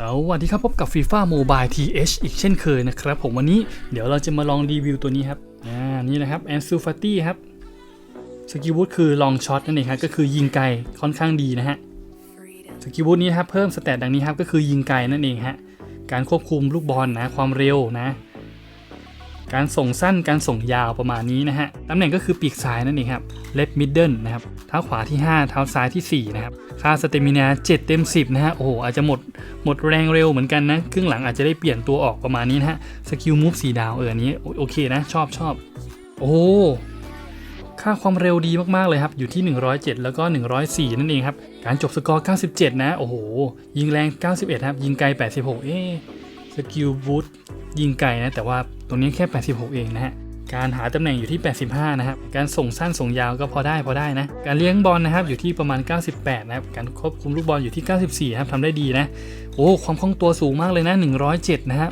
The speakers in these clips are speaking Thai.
สวัสดีครับพบกับ FIFA Mobile TH อีกเช่นเคยนะครับ ผมวันนี้เดี๋ยวเราจะมาลองรีวิวตัวนี้ครับ อ่า นี่นะครับ Ansu Fati ครับ สกิลบูทคือลองช็อตนั่นเองครับก็คือยิงไกลค่อนข้างดีนะฮะ สกิลบูทนี้ครับเพิ่มสเตตดังนี้ครับก็คือยิงไกลนั่นเองฮะ การควบคุมลูกบอลนะความเร็วนะ การส่งสั้นการส่งยาวประมาณนี้นะฮะตำแหน่งก็คือปีกซ้ายนั่นเองครับเลฟมิดเดิลนะครับเท้าขวาที่ 5 เท้าซ้ายที่ 4 นะครับค่าสเตมินา7เต็ม 10 นะฮะโอ้โหอาจจะหมดหมดแรงเร็วเหมือนกันนะครึ่งหลังอาจจะได้เปลี่ยนตัวออกประมาณนี้นะฮะสกิลมูฟสีดาวเอออันนี้โอเคนะชอบชอบโอ้ค่าความเร็วดีมาก ๆ เลยครับ อยู่ที่ 107 แล้วก็ 104 นั่นเองครับ การจบสกอร์ 97 นะ โอ้โห ยิงแรง 91 ครับ ยิงไกล 86 เอ๊ะ สกิลบูทยิงไกลนะ แต่ว่าตรงนี้แค่ 86 เองนะฮะ การหาตำแหน่งอยู่ที่ 85 นะครับ การส่งสั้นส่งยาวก็พอได้พอได้นะ การเลี้ยงบอลนะครับอยู่ที่ประมาณ 98 นะครับ การควบคุมลูกบอลอยู่ที่ 94 นะครับทำได้ดีนะ โอ้ ความคล่องตัวสูงมากเลยนะ 107 นะฮะ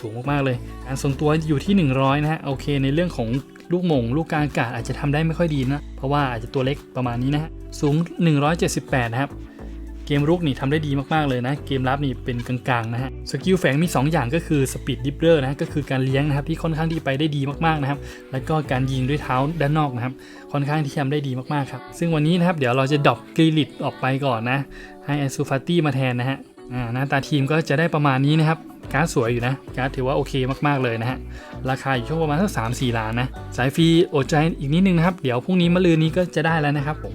สูงมากๆเลย การทรงตัวอยู่ที่ 100 นะฮะ โอเค ในเรื่องของลูกมงลูกกลางอากาศอาจจะทำได้ไม่ค่อยดีนะ เพราะว่าอาจจะตัวเล็กประมาณนี้นะฮะ สูง 178 นะครับ เกมรุกนี่ทำได้ดีมากๆเลยนะ เกมรับนี่เป็นกลางๆนะฮะ สกิลแฝงมี 2 อย่างก็คือสปีดดิฟเลอร์นะก็คือการเลี้ยงนะครับที่ค่อนข้างที่ไปได้ดีมากๆนะครับ แล้วก็การยิงด้วยเท้าด้านนอกนะครับค่อนข้างที่ทำได้ดีมากๆครับ ซึ่งวันนี้นะครับเดี๋ยวเราจะดรอปกรีลิตออกไปก่อนนะให้แอนซูฟาตี้มาแทนนะฮะ อ่าหน้าตาทีมก็จะได้ประมาณนี้นะครับการ์ดสวยอยู่นะการ์ดถือว่าโอเคมากๆเลยนะฮะราคาอยู่ช่วงประมาณสักสามสี่ล้านนะสายฟรีอดใจอีกนิดนึงนะครับ เดี๋ยวพรุ่งนี้มะรืนนี้ก็จะได้แล้วนะครับผม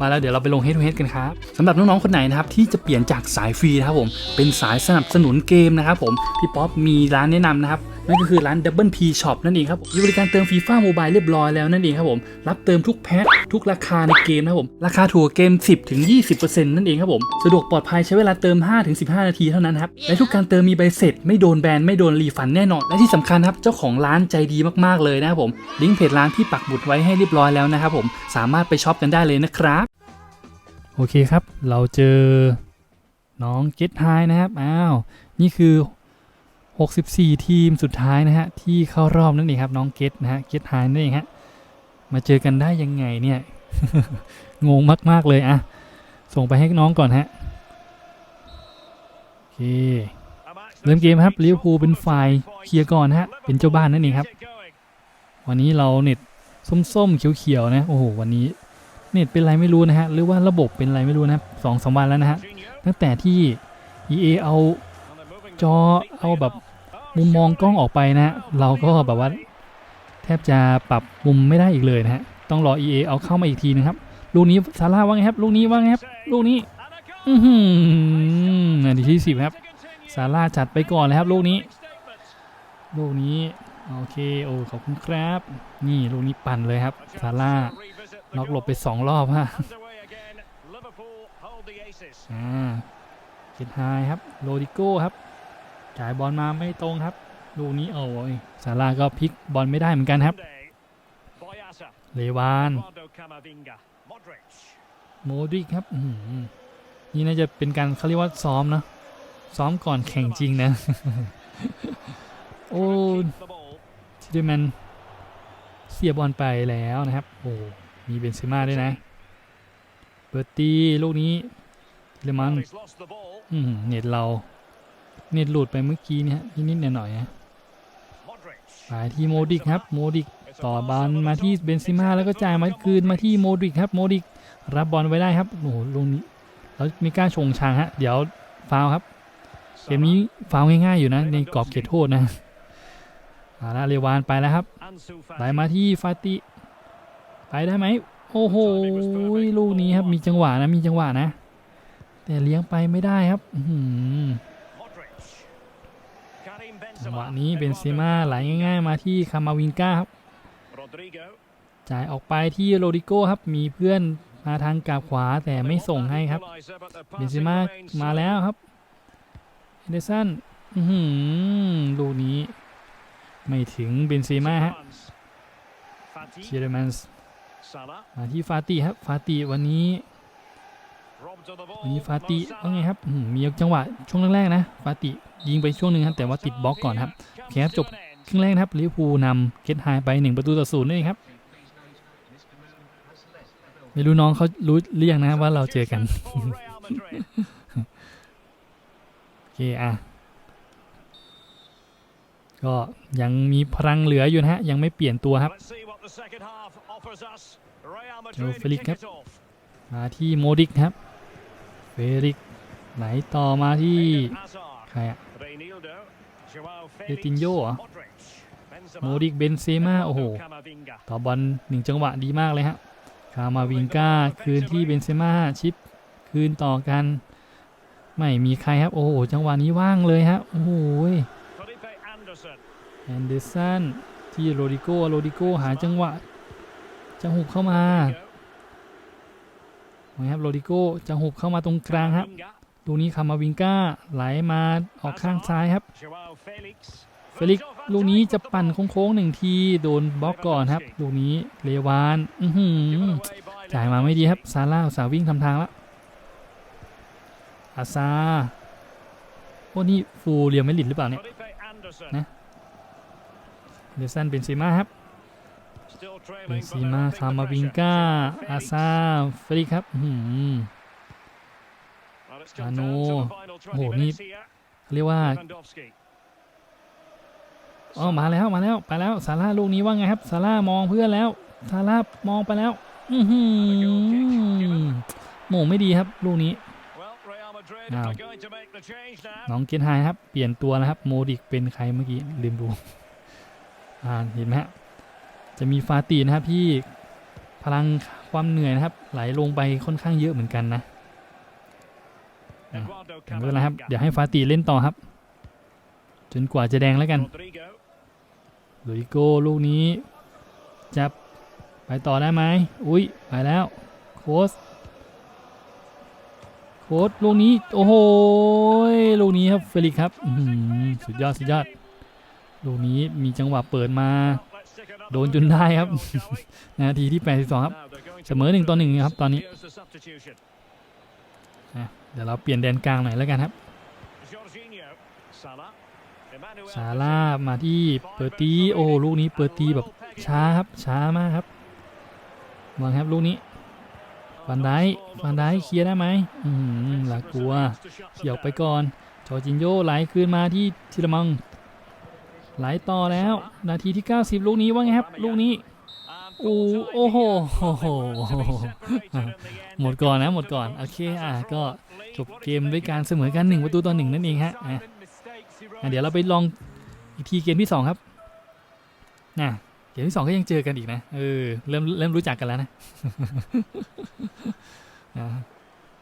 มาแล้วเดี๋ยวเราไปลงเฮดทูเฮดกันครับสำหรับน้องๆคนไหนนะครับที่จะเปลี่ยนจากสายฟรีนะครับผมเป็นสายสนับสนุนเกมนะครับผมพี่ป๊อปมีร้านแนะนำนะครับ นั่นก็คือร้าน Double P Shop นั่นเองครับมีบริการเติมฟีฟ่าโมบายเรียบร้อยแล้วนั่นเองครับผมรับเติมทุกแพ็คทุกราคาในเกมนะครับผมราคาถูกกว่าเกม 10ถึง20%นั่นเองครับผมสะดวกปลอดภัยใช้เวลาเติม 5 ถึง 15 นาทีเท่านั้นครับและทุกการเติมมีใบเสร็จ ไม่โดนแบนไม่โดนรีฟันแน่นอน และที่สำคัญครับเจ้าของร้านใจดีมากๆเลยนะครับผมลิงก์เพจร้านที่ปักหมุดไว้ให้เรียบร้อยแล้วนะครับผมสามารถไปช็อปกันได้เลยนะครับโอเคครับ เราเจอน้องเกตไฮนะครับ อ้าว นี่คือ 64 ทีมสุดท้ายนะฮะ ที่เข้ารอบนั่นเองครับน้องเกตนะฮะเกตไฮนั่นเองฮะ มาเจอกันได้ยังไงเนี่ย งงมาก ๆ เลยอะส่งไปให้น้องก่อนฮะ โอเค เริ่มเกมครับลิเวอร์พูลเป็นฝ่ายเคลียร์ก่อนฮะ เป็นเจ้าบ้านนั่นเองครับ วันนี้เราเน็ตส้มๆเขียวๆนะโอ้โหวันนี้เน็ตเป็นไรไม่รู้นะฮะหรือว่าระบบเป็นไรไม่รู้นะครับสองสามวันแล้วนะฮะตั้งแต่ที่ EA เอาจอเอาแบบ มุมมองกล้องออกไปนะฮะเราก็แบบว่าแทบจะปรับมุมไม่ได้อีกเลยนะฮะต้องรอ EA เอาเข้ามาอีกทีนึงครับลูกนี้ซาร่าว่าไงครับ ลูกนี้ว่าไงครับ ลูกนี้ อือหือนาทีที่สิบครับซาร่าจัดไปก่อนเลยครับ ลูกนี้ ลูกนี้โอเคโอ้ขอบคุณครับ นี่ลูกนี้ปั่นเลยครับซาร่าน็อกหลบไปสองรอบฮะอ่าเกตไฮครับโรดิโก้ครับ จ่ายบอลมาไม่ตรงครับลูกนี้โอ้ยซาร่าก็พลิกบอลไม่ได้เหมือนกันครับ เลวานโมดิกครับนี่น่าจะเป็นการเขาเรียกว่าซ้อมนะซ้อมก่อนแข่งจริงนะ โอ้ทิเดแมนเสียบอลไปแล้วนะครับ โอ้มีเบนเซม่าด้วยนะเปิดตีลูกนี้เลมันเน็ตเรา เน็ตหลุดไปเมื่อกี้เนี่ยฮะนิดๆหน่อยๆนะไปที่โมดิกครับโมดิกต่อบอลมาที่เบนซิม่าแล้วก็จ่ายมาคืนมาที่โมดิกครับโมดิกรับบอลไว้ได้ครับโอ้โหลงนี้แล้วมีการชงชางฮะเดี๋ยวฟาวครับเกมนี้ฟาวง่ายๆอยู่นะในกรอบเขตโทษนะมาละเรวานไปแล้วครับไหลมาที่ฟาติไปได้ไหมโอ้โหลูกนี้ครับมีจังหวะนะมีจังหวะนะ แต่เลี้ยงไปไม่ได้ครับ อื จังหวะนี้เบนเซม่าไหลง่ายๆมาที่คามาวินก้าครับจ่ายออกไปที่โรดิโก้ครับมีเพื่อนมาทางกาบขวาแต่ไม่ส่งให้ครับเบนเซม่ามาแล้วครับเฮนเดอร์สันอื้อหือลูกนี้ ไม่ถึงเบนเซม่าฮะเชียร์แมนส์มาที่ฟาติครับฟาติวันนี้วันนี้ฟาติว่าไงครับอื้อหือมีจังหวะช่วงแรกๆนะฟาติ ยิงไปช่วงหนึ่งครับแต่ว่าติดบล็อกก่อนครับโอเคครับจบครึ่งแรกครับลิเวอร์พูลนำเกตไฮไป 1 ประตูต่อศูนย์นั่นเองครับไม่รู้น้องเขารู้เรียงนะว่าเราเจอกันโอเคอะก็ยังมีพลังเหลืออยู่นะฮะ ยังไม่เปลี่ยนตัวครับเจอเฟลิกครับมาที่โมดิกครับเฟริกไหลต่อมาที่ใครอะ เดตินโยเหรอโมโมดิดิกกเบนเซม่าโอ้โหต่อบอลหนึ่งจังหวะดีมากเลยฮะคามาวิงกาคืนที่เบนเซม่าชิปคืนต่อกัน ไม่มีใครครับ โอ้โห จังหวะนี้ว่างเลยฮะโอ้โหแอนเดอร์สันที่โรดิโกโรดิโกหาจังหวะจะหุบเข้ามาไงครับโรดิโกจะหุบเข้ามาตรงกลางครับ ลูกนี้คามาวิงกาไหลมาออกข้างซ้ายครับ เฟลิกซ์ลูกนี้จะปั่นโค้งๆหนึ่งที โดนบล็อกก่อนครับ ลูกนี้เลวานอื้อหือจ่ายมาไม่ดีครับ ซาร่าอุตสาห์วิ่งทำทางแล้วอาซาโอ้นี่ฟูเรียมไม่หลิดหรือเปล่าเนี่ยนะเดซันเบนซีมาครับเบนซีมาคามาวิงกาอาซาเฟลิกซ์ครับ อื้อหื ออาโนโอ้โหนี่เรียกว่าอ๋อมาแล้วมาแล้วไปแล้วซาร่าลูกนี้ว่าไงครับซาร่ามองเพื่อนแล้วซาร่ามองไปแล้ว อือหือโมงไม่ดีครับ ลูกนี้อ้าวน้องเกนไฮครับ เปลี่ยนตัวนะครับโมดิกเป็นใครเมื่อกี้ลืมดูอ่าเห็นไหมฮะจะมีฟาตีนะครับที่พลังความเหนื่อยนะครับ ไหลลงไปค่อนข้างเยอะเหมือนกันนะ ถึงเวลาครับ เดี๋ยวให้ฟาตีเล่นต่อครับ จนกว่าจะแดงแล้วกันลุยโก้ลูกนี้จะไปต่อได้ไหมอุ้ยไปแล้ว โค้ชโค้ชลูกนี้ โอ้โหลูกนี้ครับเฟลิกครับสุดยอดสุดยอดลูกนี้มีจังหวะเปิดมา โดนจนได้ครับ นาทีที่ 82 ครับ เสมอหนึ่งต่อหนึ่งครับ ตอนนี้ เดี๋ยวเราเปลี่ยนแดนกลางหน่อยแล้วกันครับซาร่ามาที่เปิดตีโอ้ลูกนี้เปิดตีแบบช้าครับช้ามากครับวางครับลูกนี้ฟันได้ฟันได้เคลียร์ได้ไหมอืมหลากลัวเขี่ยวไปก่อนจอร์จินโยไหลคืนมาที่ทิลมังไหลต่อแล้ว นาทีที่ 90 ลูกนี้ว่าไงครับ ลูกนี้ โอ้โอ้โหโอ้โหหมดก่อนนะหมดก่อนโอเคอะก็จบเกมด้วยการเสมอกันหนึ่งประตูต่อหนึ่งนั่นเองฮะอะอะเดี๋ยวเราไปลองอีกทีเกมที่สองครับนะเกมที่สองก็ยังเจอกันอีกนะเออเริ่มเริ่มรู้จักกันแล้วนะ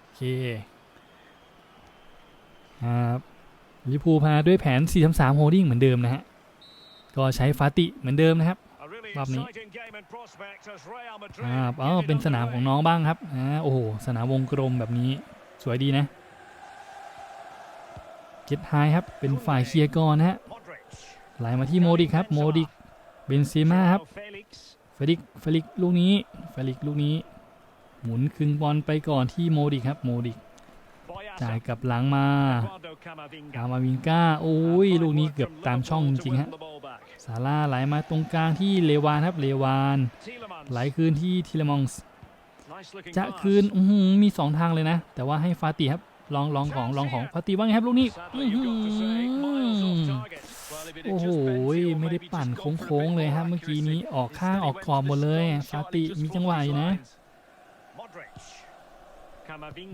โอเคครับลิพูพาด้วยแผน4-3-3โฮดดิ้งเหมือนเดิมนะฮะก็ใช้ฟาติเหมือนเดิมนะครับ รอบนี้อ่าอ๋อเป็นสนามของน้องบ้างครับอ่าโอ้โหสนามวงกลมแบบนี้สวยดีนะเก็ตไฮครับเป็นฝ่ายเคลียร์ก่อนนะฮะไหลมาที่โมดิกครับโมดิกเบนซีมาครับเฟลิกเฟลิกลูกนี้เฟลิกลูกนี้ หมุนคึงบอลไปก่อนที่โมดิกครับโมดิกจ่ายกลับหลังมากามาวิงก้าโอ้ยลูกนี้เกือบตามช่องจริงๆฮะ ซาร่าไหลมาตรงกลางที่เลวานครับเลวาน ไหลคืนที่ทีเลมองส์จะคืนอื้อหือมีสองทางเลยนะ แต่ว่าให้ฟาติครับลองลองของลองของฟาติว่าไงครับลูกนี้อื้อหือโอ้โหไม่ได้ปั่นโค้งๆเลยครับเมื่อกี้นี้ออกข้างออกกรอบหมดเลยฟาติมีจังหวะอยู่นะ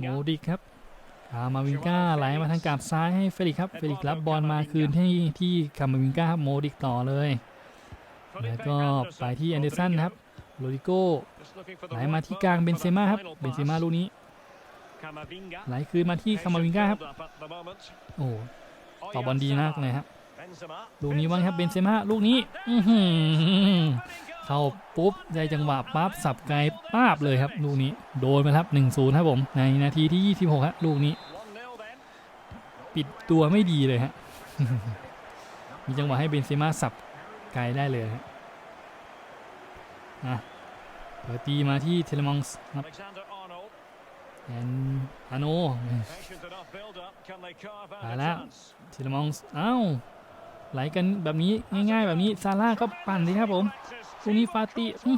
โมดิกครับคา มาวิงก้าไหลมาทางกาบซ้ายให้เฟลิกซ์ครับ เฟลิกซ์รับบอลมาคืนที่ที่คามาวิงก้าครับโมดิกต่อเลย แล้วก็ไปที่แอนเดอร์สันครับ โรดิโก้ไหลมาที่กลางเบนเซม่าครับ เบนเซม่าลูกนี้ ไหลคืนมาที่คามาวิงก้าครับ โอ้โหต่อบอลดีมากเลยครับ ลูกนี้ว่างครับ เบนเซม่าลูกนี้ อื้อหือ เข้าปุ๊บได้จังหวะปั๊บสับไกลป้าบเลยครับลูกนี้โดนไปครับ1นศูนย์ครับผมในนาทีที่ 26ครับลูกนี้ ปิดตัวไม่ดีเลยฮะมีจังหวะให้เบนเซม่าสับไกลได้เลยฮะอะเปิดตีมาที่เทเลมองส์ครับแอนอาโนไปแล้วเทเลมองส์เอ้า ไหลกันแบบนี้ง่ายๆ แบบนี้ซาร่าก็ปั่นสิครับผมลูกนี้ฟาติอื้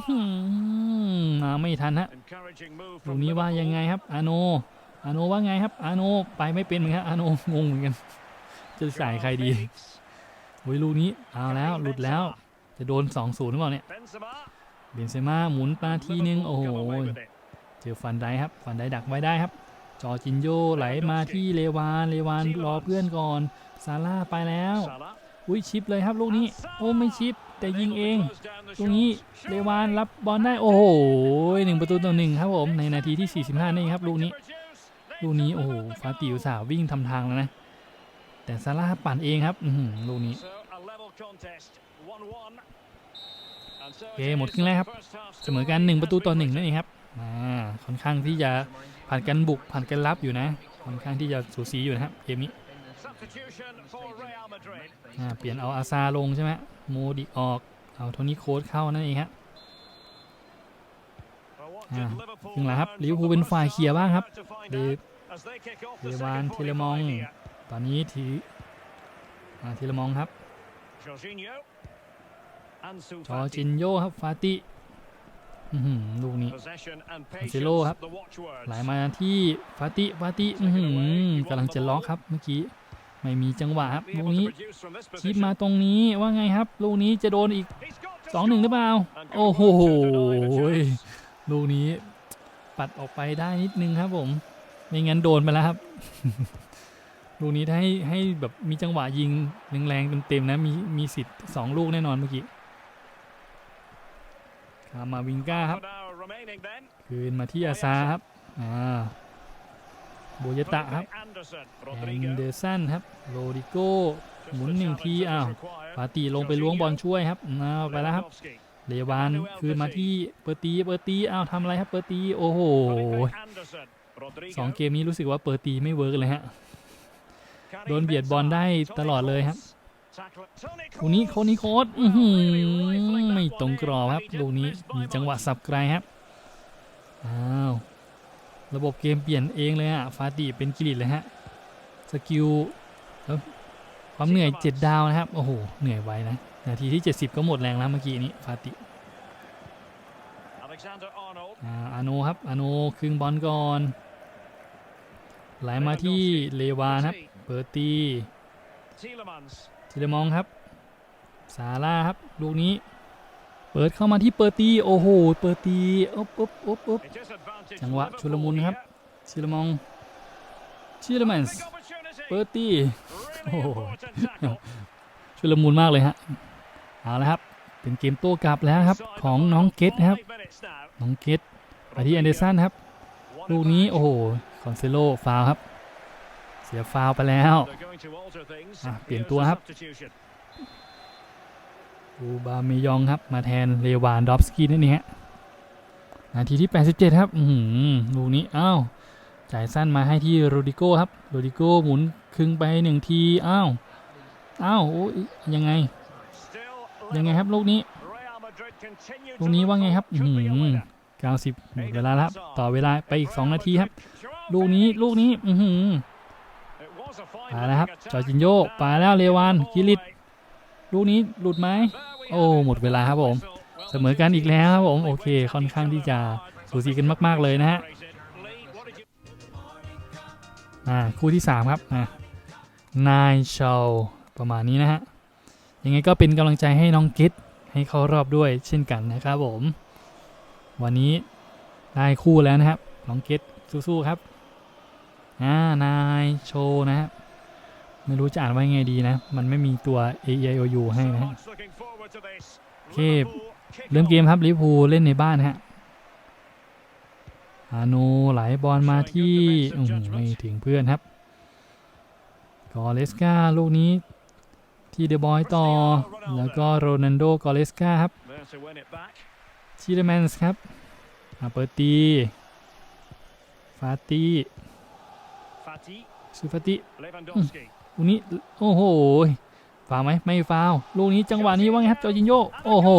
มาไม่ทันฮะลูกนี้ว่ายังไงครับ อาโน อาโนว่าไงครับ อาโนไปไม่เป็นเหมือนกันอาโนงงเหมือนกัน จะใส่ใครดีโอ้ยลูกนี้เอาแล้วหลุดแล้ว จะโดน2-0หรือเปล่าเนี่ยเบนเซม่าหมุนมาทีนึงโอ้โหเจอฟันได้ครับ ฟันได้ดักไว้ได้ครับ จอจินโยไหลมาที่เลวานเลวานรอเพื่อนก่อนซาร่าไปแล้ว อุ้ยชิปเลยครับลูกนี้โอ้ไม่ชิปแต่ยิงเองตรงนี้เลวานรับบอลได้โอ้โหหนึ่งประตูต่อหนึ่งครับผมในนาทีที่ 45 นี่ครับลูกนี้ ลูกนี้โอ้โหฟาติอุตสาห์วิ่งทำทางแล้วนะ แต่ซาร่าปั่นเองครับลูกนี้โอเคหมดครึ่งแรกครับ เสมอกัน 1 ประตูต่อ1นั่นเองครับอ่าค่อนข้างที่จะผ่านกันบุกผ่านกันรับอยู่นะ ค่อนข้างที่จะสูสีอยู่นะครับเกมนี้ เปลี่ยนเอาอาซาลงใช่ไหมโมดิออก เอาโทนี่โค้ดเข้านั่นเองฮะอ่าคครึ่รึ่งงหลัลังงครับลิเวอร์พูลเป็นฝ่ายเคลียร์บ้างครับเดเดเดวานเทเลมอง ตอนนี้ทีอ่าเทเลมองครับจอจินโยครับฟาติอื้อหือลูกนี้เซโลครับไหลมาที่ฟาติฟาติอื้อหือกำลังจะล็อกครับเมื่อกี้ ไม่มีจังหวะครับลูกนี้ชิปมาตรงนี้ว่าไงครับ ลูกนี้จะโดนอีก2 1หรือเปล่า โอ้โหลูกนี้ปัดออกไปได้นิดนึงครับผม ไม่งั้นโดนไปแล้วครับ ลูกนี้ถ้าให้ให้แบบมีจังหวะยิงแรงๆเต็มๆนะมีมีสิทธิ์สองลูกแน่นอนเมื่อกี้คามาวิงก้าครับ คืนมาที่อาซาครับ อ่า โบยตะครับแอนเดอร์สันครับโรดิโก้หมุนหนึ่งทีอ้าวปาตีลงไปล้วงบอลช่วยครับเอาไปแล้วครับเลวานคืนมาที่เปอร์ตีเปอร์ตีอ้าวทำอะไรครับเปอร์ตีโอ้โหสองเกมนี้รู้สึกว่าเปอร์ตีไม่เวิร์กเลยฮะโดนเบียดบอลได้ตลอดเลยครับลูกนี้โคนี้โคตอื้อหือไม่ตรงกรอบครับลูกนี้มีจังหวะสับไกลครับอ้าว ระบบเกมเปลี่ยนเองเลยฮะฟาติเป็นกิริตเลยฮะสกิลแล้วความเหนื่อยเจ็ดดาวนะครับ โอ้โห เหนื่อยไวนะ นาทีที่ 70 ก็หมดแรงแล้วเมื่อกี้นี้ฟาติอ่าอาโนครับอาโนครึ่งบอลก่อน ไหลมาที่เลวานครับเปิดตีทีเลมองครับซาร่าครับลูกนี้ เปิดเข้ามาที่เปิดตีโอ้โห เปิดตีอ๊บอ๊บอ๊บอ๊บ จังหวะชุลมุนครับทีเลมองทีเลมันส์เปิดตีโอ้ชุลมุนมากเลยฮะเอาละครับเป็นเกมโต้กลับแล้วครับของน้องเกตครับน้องเกตไปที่แอนเดอร์สันครับลูกนี้โอ้โหคอนเซโลฟาวครับ เสียฟาวไปแล้วเปลี่ยนตัวครับอูบาเมยองครับมาแทนเลวานดอฟสกี้นั่นเองฮะ นาทีที่ 87 ครับ อืลูกนี้อ้าวจ่ายสั้นมาให้ที่โรดิโก้ครับ โรดิโก้หมุนครึ่งไปหนึ่งที อ้าว อ้าวโอ้ยยังไง ยังไงครับลูกนี้ ลูกนี้ว่าไงครับ อือหือ90หมดเวลาแล้วครับ ต่อเวลาไปอีก 2 นาทีครับ ลูกนี้ลูกนี้ อือหือไปแล้วครับ จอจินโยไปแล้วเลวานกิลิต ลูกนี้หลุดไหม โอ้ หมดเวลาครับผม เสมอกันอีกแล้วครับผมโอเคค่อนข้างที่จะสูสีกันมาก ๆ เลยนะฮะอ่าคู่ที่ 3 ครับอ่านายชาวประมาณนี้นะฮะยังไงก็เป็นกำลังใจให้น้องเกตให้เข้ารอบด้วยเช่นกันนะครับผม วันนี้ได้คู่แล้วนะครับน้องเกตสู้ๆครับอ่านายโชนะครับไม่รู้จะอ่านว่าไงดีนะ มันไม่มีตัว A E I O U ให้นะฮะโอเค เคเริ่มเกมครับลิเวอร์พูลเล่นในบ้านฮะอาโนไหลบอลมาที่อื้อหือไม่ถึงเพื่อนครับกอเลสกาลูกนี้ที่เดบอยต่อ แล้วก็โรนันโดกอเลสกาครับชิเดแมนส์ครับอาเปอร์ตีฟาตีซูฟาติลูกนี้โอ้โห ฟาวไหมไม่ฟาวลูกนี้จังหวะนี้ว่าไงครับจอร์จินโยโอ้โห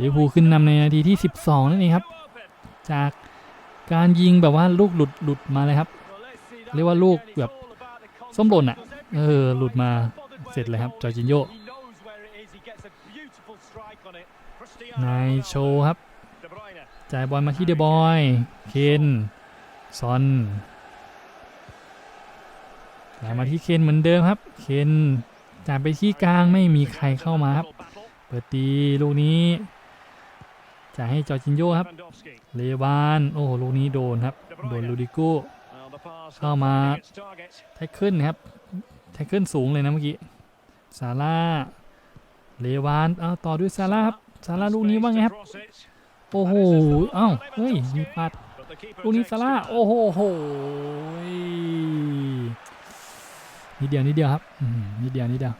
ลิเวอร์พูลขึ้นนำในนาทีที่ 12 นั่นเองครับ จากการยิงแบบว่าลูกหลุดหลุดมาเลยครับ เรียกว่าลูกแบบส้มหล่นอะเออหลุดมาเสร็จเลยครับจอร์จินโยนายโชว์ครับ จ่ายบอลมาที่เดบอย เคน ซอน ไหลมาที่เคนเหมือนเดิมครับ เคนจ่ายไปที่กลางไม่มีใครเข้ามาครับ เปิดตีลูกนี้จ่ายให้จอจินโยครับ เลวาน โอ้โห ลูกนี้โดนครับ โดนลูดิโก้เข้ามาแท็กเกิลครับ แท็กเกิลสูงเลยนะเมื่อกี้ ซาร่า เลวาน เอาต่อด้วยซาร่าครับ ซาร่าลูกนี้ว่าไงครับ โอ้โห เอ้า เฮ้ย มีปัด ลูกนี้ซาร่า โอ้โหโหย นิดเดียวนิดเดียวครับอืมนิดเดียวนิดเดียว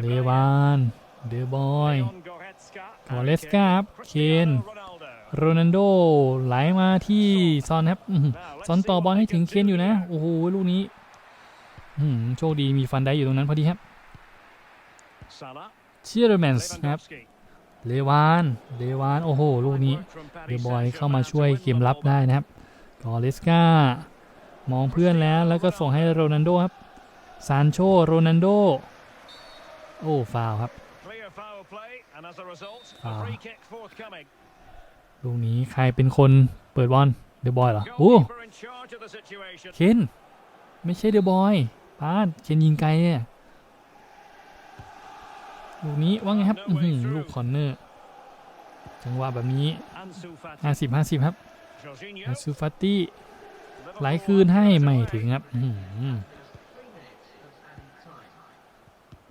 เลวานเดอบบอยกอเลสกาครับเคนโรนัลโดไหลมาที่ซอนครับอื้อหือซอนต่อบอลให้ถึงเคนอยู่นะ โอ้โหลูกนี้อื้อหือโชคดีมีฟันได้อยู่ตรงนั้นพอดีครับเชียร์แมนส์นะครับเลวานเลวาน โอ้โห ลูกนี้เดอะบอยเข้ามาช่วยเกมรับได้นะครับกอเลสกา มองเพื่อนแล้วแล้วก็ส่งให้โรนัลโดครับซานโชโรนัลโด โอ้ฟาวล์ครับลูกนี้ใครเป็นคนเปิดบอลเดอะบอยเหรอโอ้เคนไม่ใช่เดอะบอยปานเคนยิงไกลเนี่ยลูกนี้ว่าไงครับอื้อหือลูกคอนเนอร์จังหวะแบบนี้ 50 50 ครับอาซูฟาตี้ไหลายคืนให้ไม่ถึงครับ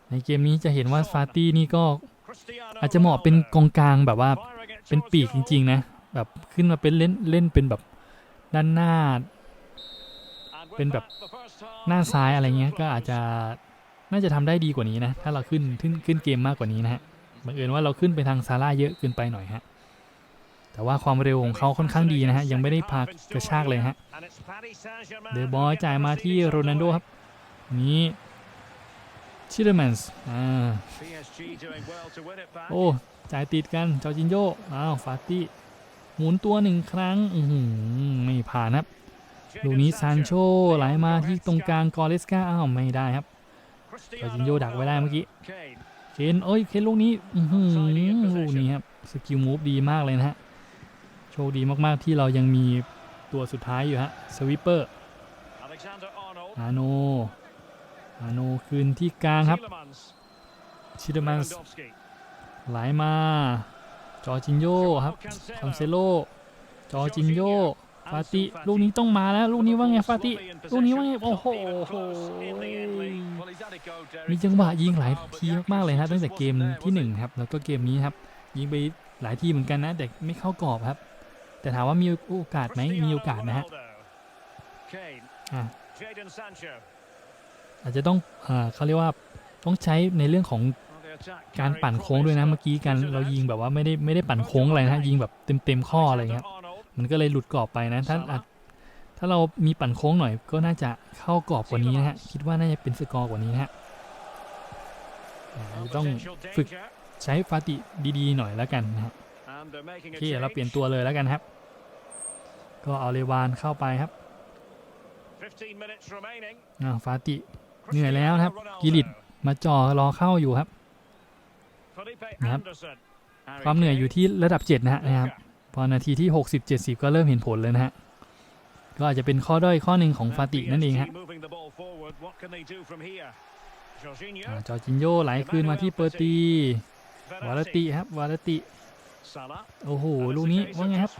ในเกมนี้จะเห็นว่าฟาตี้นี่ก็อาจจะเหมาะเป็นกองกลางแบบว่าเป็นปีกจริง ๆ นะ แบบขึ้นมาเป็นเล่นเล่นเป็นแบบด้านหน้า เป็นแบบหน้าซ้ายอะไรเงี้ยก็อาจจะน่าจะทำได้ดีกว่านี้นะ ถ้าเราขึ้นขึ้นขึ้นเกมมากกว่านี้นะฮะบังเอิญว่าเราขึ้นไปทางซาร่าเยอะเกินไปหน่อยฮะ แต่ว่าความเร็วของเขาค่อนข้างดีนะฮะ ยังไม่ได้พากกระชากเลยฮะ เดอบอยจ่ายมาที่โรนัลโดครับ นี้ชิเดแมนส์อ่าโอ้ จ่ายติดกันจอร์จินโยอ้าว ฟาตี้หมุนตัวหนึ่งครั้ง อืไม่ผ่านครับ ลูกนี้ซานโชไหลมาที่ตรงกลางกอเลสกาอ้าว ไม่ได้ครับจอร์จินโยดักไว้ได้เมื่อกี้เคนเอ้ยเคนลูกนี้อือหือลูกนี้ครับ สกิลมูฟดีมากเลยนะฮะ โชคดีมากๆที่เรายังมีตัวสุดท้ายอยู่ฮะสวิปเปอร์อาโนอาโนคืนที่กลางครับชิเดอร์แมนส์ไหลมา จอร์จินโยครับคอนเซโล จอร์จินโยฟาติ ลูกนี้ต้องมาแล้ว ลูกนี้ว่าไงฟาติ ลูกนี้ว่าไง โอ้โหมีจังหวะยิงหลายทีมากๆเลยนะตั้งแต่เกมที่หนึ่งครับ แล้วก็เกมนี้ครับ ยิงไปหลายทีเหมือนกันนะ แต่ไม่เข้ากรอบครับ แต่ถามว่ามีโอกาสไหมมีโอกาสนะฮะอะอาจจะต้องอ่าเขาเรียกว่าต้องใช้ในเรื่องของการปั่นโค้งด้วยนะเมื่อกี้กันเรายิงแบบว่าไม่ได้ไม่ได้ปั่นโค้งอะไรนะยิงแบบเต็มเต็มๆข้ออะไรเงี้ยมันก็เลยหลุดกรอบไปนะถ้าอาจถ้าเรามีปั่นโค้งหน่อยก็น่าจะเข้ากรอบกว่านี้นะฮะคิดว่าน่าจะเป็นสกอร์กว่านี้นะฮะอ่าต้องฝึกใช้ฟาติดีๆหน่อยแล้วกันนะฮะโอเคเราเปลี่ยนตัวเลยแล้วกันครับ ก็เอาเลวานเข้าไปครับอ่าฟาติเหนื่อยแล้วนะครับ กิริตมาจ่อรอเข้าอยู่ครับนะครับ ความเหนื่อยอยู่ที่ระดับ 7 นะฮะนะครับ พอนาทีที่ 60 70 ก็เริ่มเห็นผลเลยนะฮะ ก็อาจจะเป็นข้อด้อยข้อหนึ่งของฟาตินั่นเองฮะอ่าจอร์จินโยไหลคืนมาที่เปอร์ตี วาลติครับ วาลติ โอ้โหลูกนี้ว่าไงครับ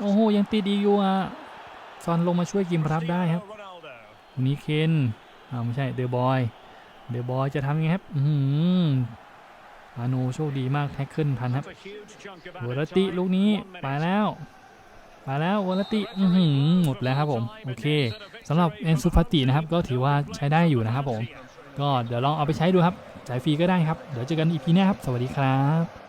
โอ้โหยังติดอีกอยู่อะซอนลงมาช่วยกิมรับได้ครับลูกนี้เคนอ่าไม่ใช่เดอะบอย เดอะบอยจะทำยังไงครับ อือหืออาโนโชคดีมากแท็กเกิลทันครับวอลติลูกนี้ไปแล้วไปแล้ววอลติอื้อหือหมดแล้วครับผม โอเคสำหรับเอนซูฟาตินะครับ ก็ถือว่าใช้ได้อยู่นะครับผม ก็เดี๋ยวลองเอาไปใช้ดูครับจ่ายฟรีก็ได้ครับ เดี๋ยวเจอกันอีพีหน้าครับ สวัสดีครับ